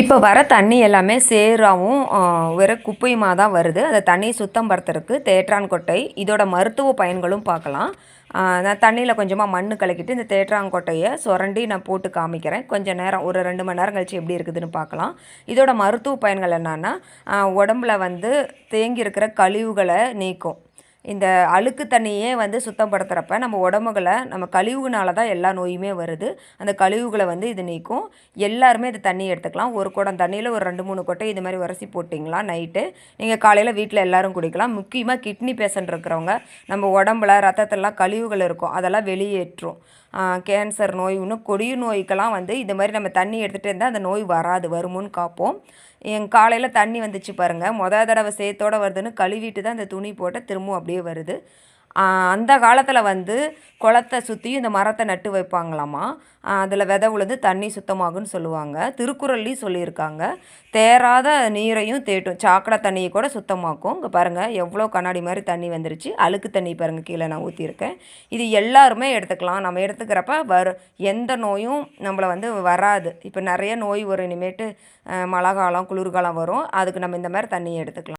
இப்போ வர தண்ணி எல்லாமே சேராகவும் வெறும் குப்பையுமாக தான் வருது. அந்த தண்ணியை சுத்தம் படுத்துறதுக்கு தேற்றான்கொட்டை இதோட மருத்துவ பயன்களும் பார்க்கலாம். நான் தண்ணியில் கொஞ்சமாக மண் கலக்கிட்டு இந்த தேற்றாங்கொட்டையை சுரண்டி நான் போட்டு காமிக்கிறேன். கொஞ்சம் நேரம் ஒரு ரெண்டு மணி நேரம் கழிச்சு எப்படி இருக்குதுன்னு பார்க்கலாம். இதோட மருத்துவ பயன்கள் என்னென்னா உடம்புல வந்து தேங்கி இருக்கிற கழிவுகளை நீக்கும். இந்த அழுக்கு தண்ணியே வந்து சுத்தப்படுத்துகிறப்ப நம்ம உடம்புகளை நம்ம கழிவுனால தான் எல்லா நோயுமே வருது. அந்த கழிவுகளை வந்து இது நீக்கும். எல்லாருமே இது தண்ணி எடுத்துக்கலாம். ஒரு குடம் தண்ணியில் ஒரு ரெண்டு மூணு கொட்டை இது மாதிரி உரசி போட்டிங்களா? நைட்டு. நீங்கள் காலையில் வீட்டில் எல்லோரும் குடிக்கலாம். முக்கியமாக கிட்னி பேஷண்ட் இருக்கிறவங்க நம்ம உடம்புல ரத்தத்திலலாம் கழிவுகள் இருக்கும். அதெல்லாம் வெளியேற்றும். கேன்சர் நோய் இன்னும் கொடிய நோய்க்கெல்லாம் வந்து இது மாதிரி நம்ம தண்ணி எடுத்துகிட்டு இருந்தால் அந்த நோய் வராது. வருமுன்னு காப்போம். என் காலையில் தண்ணி வந்துச்சு பாருங்கள் மொதல் தடவை சேத்தோடு வருதுன்னு கழுவிட்டு தான் இந்த துணி போட்டு திரும்பவும் அப்படியே வருது. அந்த காலத்தில் வந்து குளத்தை சுற்றியும் இந்த மரத்தை நட்டு வைப்பாங்களாமா? அதில் விதை உழுது தண்ணி சுத்தமாகும்னு சொல்லுவாங்க. திருக்குறள்லையும் சொல்லியிருக்காங்க. தேராத நீரையும் தேட்டும் சாக்கடை தண்ணியை கூட சுத்தமாக்கும். இங்கே பாருங்கள் எவ்வளோ கண்ணாடி மாதிரி தண்ணி வந்துருச்சு. அழுக்கு தண்ணி பாருங்கள் கீழே நான் ஊற்றியிருக்கேன் இது எல்லாருமே எடுத்துக்கலாம். நம்ம எடுத்துக்கிறப்ப வரு எந்த நோயும் நம்மளை வந்து வராது. இப்போ நிறைய நோய் வரும். இனிமேட்டு மழை காலம் குளிர்காலம் வரும். அதுக்கு நம்ம இந்த மாதிரி தண்ணியை எடுத்துக்கலாம்.